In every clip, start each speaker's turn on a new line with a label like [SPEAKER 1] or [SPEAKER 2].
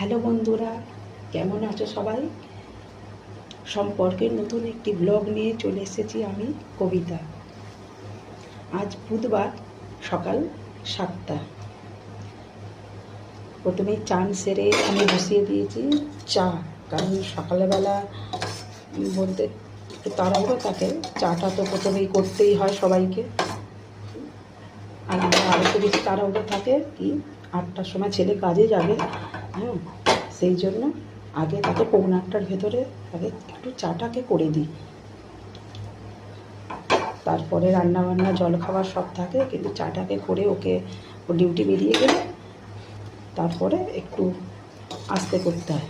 [SPEAKER 1] Hello বন্ধুরা, কেমন আছো সবাই? সম্পর্কের নতুন একটি ব্লগ নিয়ে চলে এসেছি আমি, কবিতা। আজ বুধবার, সকাল সাতটা। প্রথমেই চান সেরে আমি বসিয়ে দিয়েছি চা, কারণ সকালবেলা বলতে একটু তাড়াহুড়ো থাকে, চাটা তো প্রথমেই করতেই হয় সবাইকে। আর আমার আরও তো বেশি তাড়াহুড়ো থাকে কি, আটটার সময় ছেলে কাজে যাবে হ্যাঁ। সেই জন্য আগে তাকে পৌন আটটার ভেতরে, আগে একটু চাটাকে করে দিই। তারপরে রান্না বান্না জল খাবার সব থাকে, কিন্তু চাটাকে করে ওকে ও ডিউটি বেরিয়ে গেলে তারপরে একটু আস্তে করতে হয়।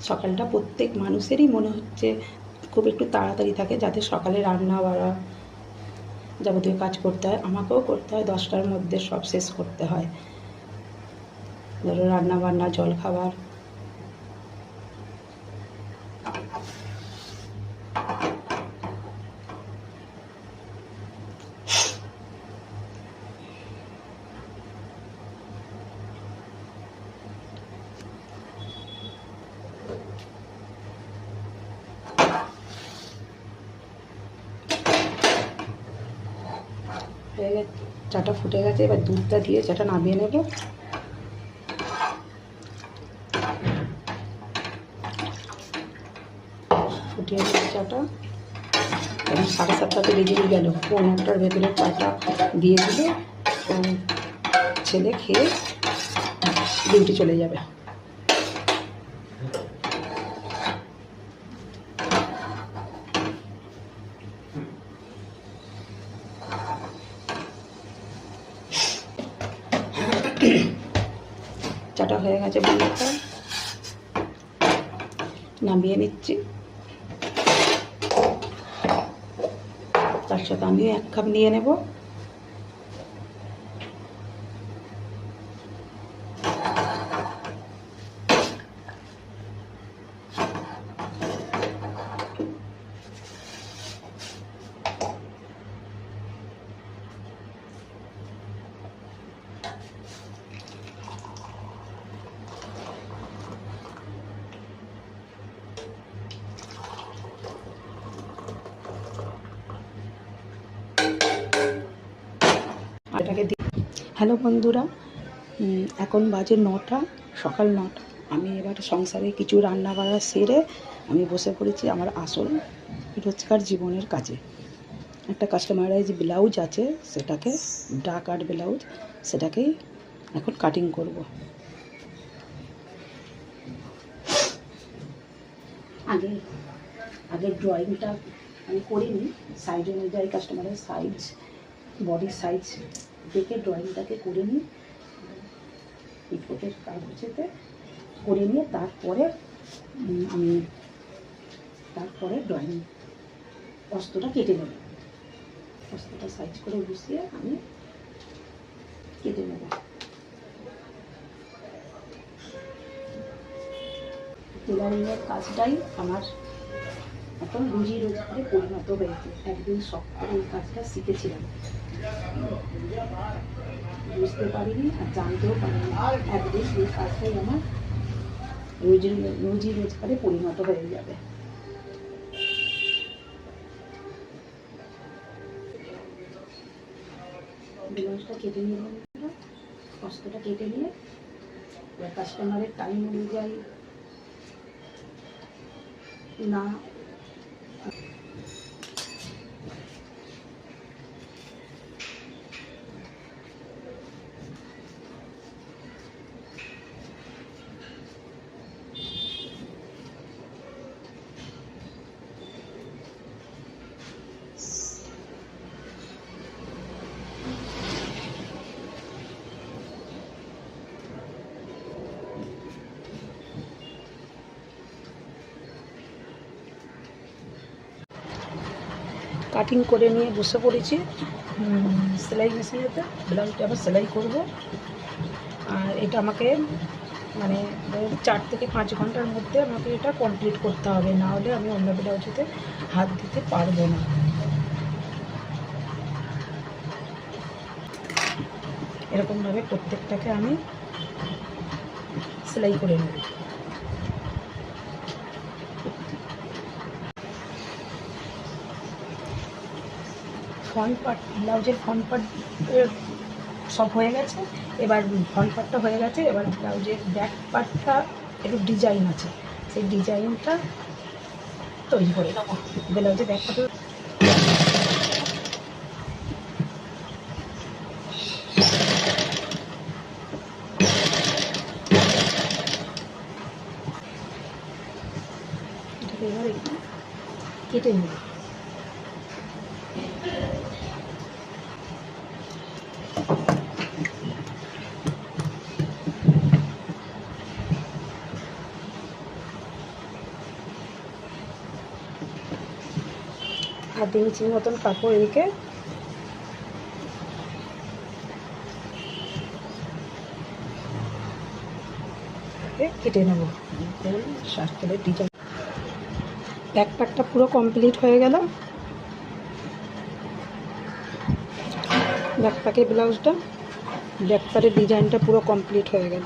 [SPEAKER 1] সকালটা প্রত্যেক মানুষেরই মনে হচ্ছে খুব একটু তাড়াতাড়ি থাকে, যাতে সকালে রান্না বাড়া যাবতীয় কাজ করতে হয়। আমাকেও করতে হয়, দশটার মধ্যে সব শেষ করতে হয়। ধরো রান্না বান্না জল খাবার হয়ে গেছে, চাটা ফুটে গেছে, এবার দুধটা দিয়ে চাটা নামিয়ে নেব। ফুটিয়ে নেব চাটা। এখন সাড়ে সাতটাতে বেজেই গেল। পৌনে আটটার ভেতরে চাটা দিয়ে দিলে। ছেলে খেয়ে ডিউটি চলে যাবে। চাটা হয়ে গেছে বন্ধুটা নামিয়ে নিচ্ছি। তার সাথে আমিও এক কাপ নিয়ে নেব। এটাকে দিই হ্যালো বন্ধুরা এখন বাজে নটা, সকাল নটা। আমি এবার সংসারে কিছু রান্না বান্না সেরে আমি বসে পড়েছি আমার আসল রোজকার জীবনের কাজে। একটা কাস্টমারাইজ ব্লাউজ আছে, সেটাকে ডাক আর্ট ব্লাউজ সেটাকেই এখন কাটিং করব। আগে আগে ড্রয়িংটা আমি করিনি সাইজ অনুযায়ী কাস্টমারের সাইজ বডির সাইজ দেখে ড্রয়িংটাকে করে নিই পিঠোটের কাগজেতে করে নিয়ে তারপরে আমি তারপরে ড্রয়িং অস্ত্রটা কেটে নেব। অস্ত্রটা সাইজ করে বসিয়ে আমি কেটে নেব। টেলারিংয়ের কাজটাই আমার এখন রুজি রোজগারে পরিণত হয়েছে। একদিন শক্ত এই কাজটা শিখেছিলাম। বুঝতে পারিনি আর জানতেও পারিনি। একদিন এই কাজটাই আমার রুজি রুজি রোজগারে পরিণত হয়ে যাবে। কেটে নিয়ে অস্ত্রটা কেটে নিয়ে কাস্টমারের টাইম অনুযায়ী না কাটিং করে নিয়ে বসে পড়েছি। সেলাই মেশিনেতে। ব্লাউজটা আবার সেলাই করব? আর এটা আমাকে মানে চার থেকে পাঁচ ঘণ্টার মধ্যে আমাকে এটা কমপ্লিট করতে হবে। না হলে আমি অন্য ব্লাউজেতে হাত দিতে পারব না। এরকমভাবে প্রত্যেকটাকে আমি সেলাই করে নেব। ফ্রন্ট পার্ট ব্লাউজের ফ্রন্ট পার্ট সব হয়ে গেছে। এবার ফ্রন্ট পার্টটা হয়ে গেছে, এবার ব্লাউজের ব্যাক পার্টটা একটু ডিজাইন আছে। সেই ডিজাইনটা তৈরি করে নেব। ব্লাউজের ব্যাক পার্টে এবার একটু কেটে নেব। আর দু ইঞ্চির মতন কাপড় রেখে এ কেটে নেব। সার্কেলের ডিজাইন ব্যাক পার্টটা পুরো কমপ্লিট হয়ে গেল। ব্যাক প্যাকের ব্লাউজটা ব্যাক পার্টের ডিজাইনটা পুরো কমপ্লিট হয়ে গেল।